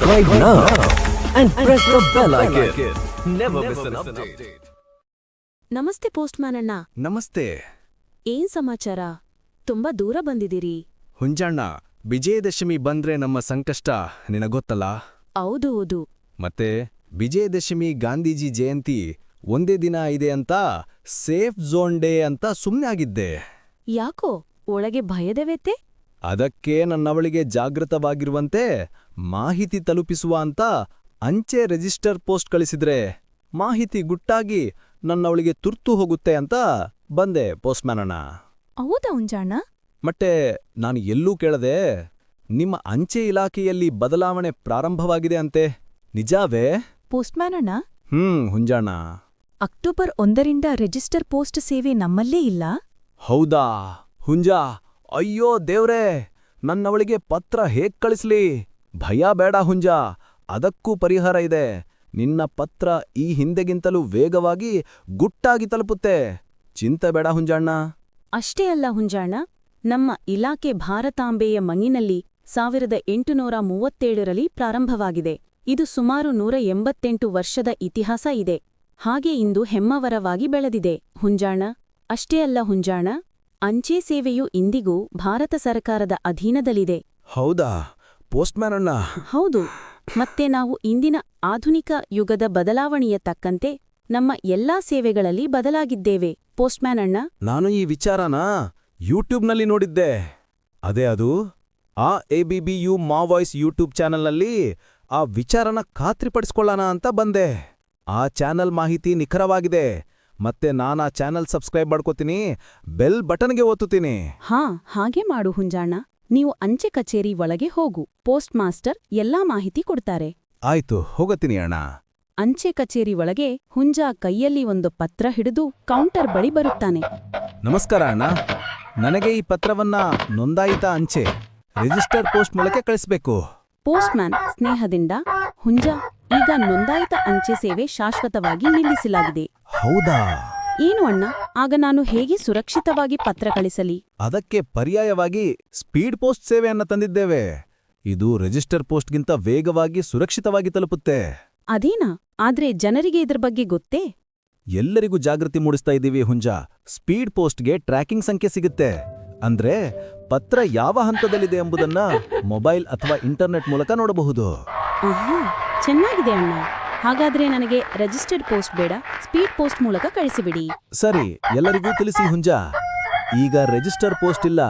Subscribe now and press the bell icon. Never miss an update. ನಮಸ್ತೆ postman ಅಣ್ಣ. ನಮಸ್ತೆ. ಏನ್ ಸಮಾಚಾರ? ತುಂಬಾ ದೂರ ಬಂದಿದ್ದೀರಿ. ಹುಂಜಣ್ಣ ವಿಜಯದಶಮಿ ಬಂದ್ರೆ ನಮ್ಮ ಸಂಕಷ್ಟ ನಿನಗೊತ್ತಲ್ಲ ಹೌದು ಹೌದು. ಮತ್ತೆ ವಿಜಯದಶಮಿ ಗಾಂಧೀಜಿ ಜಯಂತಿ ಒಂದೇ ದಿನ ಇದೆ ಅಂತ ಸೇಫ್ ಝೋನ್ ಡೇ ಅಂತ ಸುಮ್ನೆ ಆಗಿದ್ದೆ. ಯಾಕೋ ಒಳಗೆ ಭಯದವೆತ್ತೆ ಅದಕ್ಕೆ ನನ್ನವಳಿಗೆ ಜಾಗೃತವಾಗಿರುವಂತೆ ಮಾಹಿತಿ ತಲುಪಿಸುವ ಅಂತ ಅಂಚೆ ರಿಜಿಸ್ಟರ್ ಪೋಸ್ಟ್ ಕಳಿಸಿದ್ರೆ ಮಾಹಿತಿ ಗುಟ್ಟಾಗಿ ನನ್ನವಳಿಗೆ ತುರ್ತು ಹೋಗುತ್ತೆ ಅಂತ ಬಂದೆ ಪೋಸ್ಟ್ಮ್ಯಾನಣ್ಣ ಅಣ್ಣ. ಹೌದಾ ಉಂಜಾಣ ಮತ್ತೆ ನಾನು ಎಲ್ಲೂ ಕೇಳದೆ ನಿಮ್ಮ ಅಂಚೆ ಇಲಾಖೆಯಲ್ಲಿ ಬದಲಾವಣೆ ಪ್ರಾರಂಭವಾಗಿದೆ ಅಂತೆ. ನಿಜಾವೇ? ಪೋಸ್ಟ್ಮ್ಯಾನ್ ಅಣ್ಣ? ಹ್ಮ್ ಹುಂಜಾಣ ಅಕ್ಟೋಬರ್ ಒಂದರಿಂದ ರಿಜಿಸ್ಟರ್ ಪೋಸ್ಟ್ ಸೇವೆ ನಮ್ಮಲ್ಲೇ ಇಲ್ಲ? ಹೌದಾ ಹುಂಜಾ ಅಯ್ಯೋ ದೇವ್ರೇ, ನನ್ನವಳಿಗೆ ಪತ್ರ ಹೇಗ್ ಕಳಿಸ್ಲಿ? ಭಯ ಬೇಡ ಹುಂಜಾ, ಅದಕ್ಕೂ ಪರಿಹಾರ ಇದೆ. ನಿನ್ನ ಪತ್ರ ಈ ಹಿಂದೆಗಿಂತಲೂ ವೇಗವಾಗಿ ಗುಟ್ಟಾಗಿ ತಲುಪುತ್ತೆ. ಚಿಂತೆ ಬೇಡ ಹುಂಜಾಣ್ಣ. ಅಷ್ಟೇ ಅಲ್ಲ ಹುಂಜಾಣ ನಮ್ಮ ಇಲಾಖೆ ಭಾರತಾಂಬೆಯ ಮಂಗಿನಲ್ಲಿ ಸಾವಿರದ ಎಂಟುನೂರ ಮೂವತ್ತೇಳರಲ್ಲಿ ಪ್ರಾರಂಭವಾಗಿದೆ. ಇದು ಸುಮಾರು ನೂರ ಎಂಬತ್ತೆಂಟು ವರ್ಷದ ಇತಿಹಾಸ ಇದೆ. ಹಾಗೆ ಇಂದು ಹೆಮ್ಮವರವಾಗಿ ಬೆಳೆದಿದೆ. ಹುಂಜಾಣ ಅಷ್ಟೇ ಅಲ್ಲ ಹುಂಜಾಣ ಅಂಚೆ ಸೇವೆಯು ಇಂದಿಗೂ ಭಾರತ ಸರ್ಕಾರದ ಅಧೀನದಲ್ಲಿದೆ. ಹೌದಾ? ಪೋಸ್ಟ್ಮ್ಯಾನ್ ಅಣ್ಣ. ಹೌದು. ಮತ್ತೆ ನಾವು ಇಂದಿನ ಆಧುನಿಕ ಯುಗದ ಬದಲಾವಣೆಯ ತಕ್ಕಂತೆ ನಮ್ಮ ಎಲ್ಲಾ ಸೇವೆಗಳಲ್ಲಿ ಬದಲಾಗಿದ್ದೇವೆ. ಪೋಸ್ಟ್ಮ್ಯಾನ್ ಅಣ್ಣ. ನಾನು ಈ ವಿಚಾರನ ಯೂಟ್ಯೂಬ್ನಲ್ಲಿ ನೋಡಿದ್ದೆ. ಅದೇ ಅದು? ಆ ಎಬಿಬಿಯು ಮಾ ವಾಯ್ಸ್ ಯೂಟ್ಯೂಬ್ ಚಾನೆಲ್ನಲ್ಲಿ ಆ ವಿಚಾರನ ಖಾತ್ರಿಪಡಿಸ್ಕೊಳ್ಳೋಣ ಅಂತ ಬಂದೆ. ಆ ಚಾನೆಲ್ ಮಾಹಿತಿ ನಿಖರವಾಗಿದೆ. ಮತ್ತೆ ನಾನಾ ಚಾನೆಲ್ ಸಬ್ಸ್ಕ್ರೈಬ್ ಮಾಡ್ಕೋತೀನಿ ಬೆಲ್ ಬಟನ್ಗೆ ಒತ್ತುತ್ತೀನಿ. ಹಾ ಹಾಗೆ ಮಾಡು ಹುಂಜಾಣ. ನೀವು ಅಂಚೆ ಕಚೇರಿ ಒಳಗೆ ಹೋಗು. ಪೋಸ್ಟ್ ಮಾಸ್ಟರ್ ಎಲ್ಲಾ ಮಾಹಿತಿ ಕೊಡ್ತಾರೆ. ಆಯ್ತು ಹೋಗತೀನಿ ಅಣ್ಣ. ಅಂಚೆ ಕಚೇರಿ ಒಳಗೆ ಹುಂಜಾ ಕೈಯಲ್ಲಿ ಒಂದು ಪತ್ರ ಹಿಡಿದು ಕೌಂಟರ್ ಬಳಿ ಬರುತ್ತಾನೆ. ನಮಸ್ಕಾರ ಅಣ್ಣ. ನನಗೆ ಈ ಪತ್ರವನ್ನ ನೋಂದಾಯಿತ ಅಂಚೆ ರಿಜಿಸ್ಟರ್ ಪೋಸ್ಟ್ ಮೂಲಕ ಕಳಿಸ್ಬೇಕು. ಪೋಸ್ಟ್ಮ್ಯಾನ್ ಸ್ನೇಹದಿಂದ ಹುಂಜಾ ಈಗ ನೋಂದಾಯಿತ ಅಂಚೆ ಸೇವೆ ಶಾಶ್ವತವಾಗಿ ನಿಲ್ಲಿಸಲಾಗಿದೆ. ಹೌದಾ? ಏನು ಅಣ್ಣ? ಆಗ ನಾನು ಹೇಗೆ ಸುರಕ್ಷಿತವಾಗಿ ಪತ್ರ ಕಳಿಸಲಿ? ಅದಕ್ಕೆ ಪರ್ಯಾಯವಾಗಿ ಸ್ಪೀಡ್ ಪೋಸ್ಟ್ ಸೇವೆಯನ್ನ ತಂದಿದ್ದೇವೆ. ಇದು ರಿಜಿಸ್ಟರ್ ಪೋಸ್ಟ್ಗಿಂತ ವೇಗವಾಗಿ ಸುರಕ್ಷಿತವಾಗಿ ತಲುಪುತ್ತೆ. ಅದೇನಾ? ಆದ್ರೆ ಜನರಿಗೆ ಇದ್ರ ಬಗ್ಗೆ ಗೊತ್ತೇ? ಎಲ್ಲರಿಗೂ ಜಾಗೃತಿ ಮೂಡಿಸ್ತಾ ಇದ್ದೀವಿ ಹುಂಜ. ಸ್ಪೀಡ್ ಪೋಸ್ಟ್ಗೆ ಟ್ರ್ಯಾಕಿಂಗ್ ಸಂಖ್ಯೆ ಸಿಗುತ್ತೆ. ಅಂದ್ರೆ ಪತ್ರ ಯಾವ ಹಂತದಲ್ಲಿದೆ ಎಂಬುದನ್ನ ಮೊಬೈಲ್ ಅಥವಾ ಇಂಟರ್ನೆಟ್ ಮೂಲಕ ನೋಡಬಹುದು. ಚೆನ್ನಾಗಿದೆ ಅಣ್ಣ. ಹಾಗಾದ್ರೆ ನನಗೆ ರಿಜಿಸ್ಟರ್ಡ್ ಪೋಸ್ಟ್ ಬೇಡ ಸ್ಪೀಡ್ ಪೋಸ್ಟ್ ಮೂಲಕ ಕಳಿಸಿಬಿಡಿ. ಸರಿ ಎಲ್ಲರಿಗೂ ತಿಳಿಸಿ ಹುಂಜ. ಈಗ ರಿಜಿಸ್ಟರ್ ಪೋಸ್ಟ್ ಇಲ್ಲ.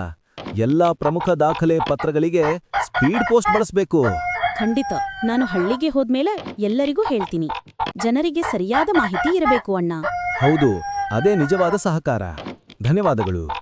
ಎಲ್ಲಾ ಪ್ರಮುಖ ದಾಖಲೆ ಪತ್ರಗಳಿಗೆ ಸ್ಪೀಡ್ ಪೋಸ್ಟ್ ಬಳಸಬೇಕು. ಖಂಡಿತ. ನಾನು ಹಳ್ಳಿಗೆ ಹೋದ್ಮೇಲೆ ಎಲ್ಲರಿಗೂ ಹೇಳ್ತೀನಿ. ಜನರಿಗೆ ಸರಿಯಾದ ಮಾಹಿತಿ ಇರಬೇಕು ಅಣ್ಣ. ಹೌದು ಅದೇ ನಿಜವಾದ ಸಹಕಾರ. ಧನ್ಯವಾದಗಳು.